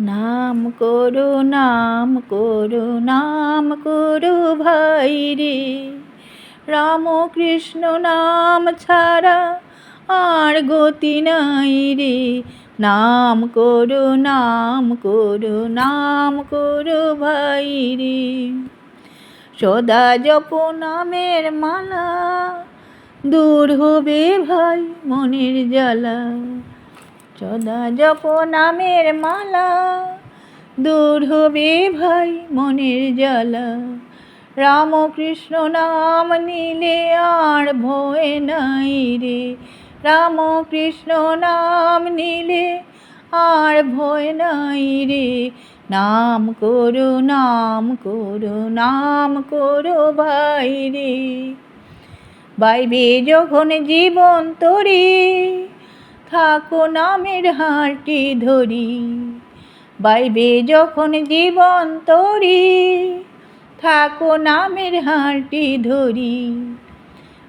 নাম করো নাম করো নাম করো ভাই রে। রামকৃষ্ণ নাম ছাড়া আর গতি নাই রে। নাম করো নাম করো নাম করো ভাই রে। সদা জপ নামের মালা, দূর হবে ভাই মনের জ্বালা। সদা জপ নামের মালা, দূর হবে ভাই মনের জ্বালা। রামকৃষ্ণ নাম নিলে আর ভয় নাই রে। রামকৃষ্ণ নাম নিলে আর ভয় নাই রে। নাম করো নাম করো নাম করো ভাই রে। বাইবে যখন জীবন তরি থাকো নামের হাঁটি ধরি। বাইবে যখন জীবন তরি, থাকো নামের হাঁটি ধরি।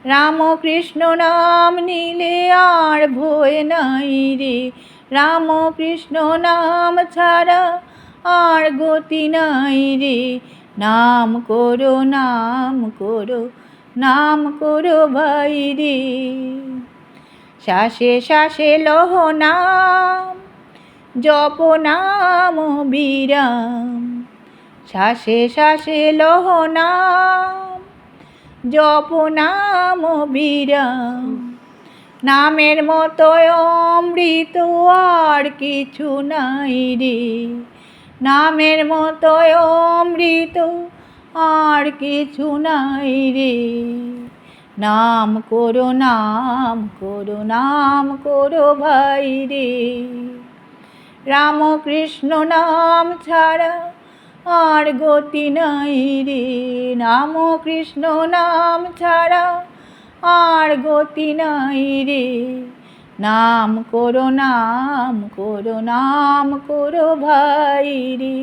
রামকৃষ্ণ নাম নিলে আর ভয় নাই রে। রামকৃষ্ণ নাম ছাড়া আর গতি নাই রে। নাম করো নাম করো নাম করো ভাই রে। শ্বাসে শ্বাসে লহ নাম, জপ নাম বিরাম। শ্বাসে শ্বাসে লহ নাম, জপ নাম বিরাম। নামের মতো অমৃত আর কিছু নাই রে। নামের মতো অমৃত আর কিছু নাই রে। নাম করো নাম করো নাম করো ভাই রে। রামকৃষ্ণ নাম ছাড়া আর গতি নাই রে। নাম কৃষ্ণ নাম ছাড়া আর গতি নাই রে। নাম করো নাম করো নাম করো ভাই রে।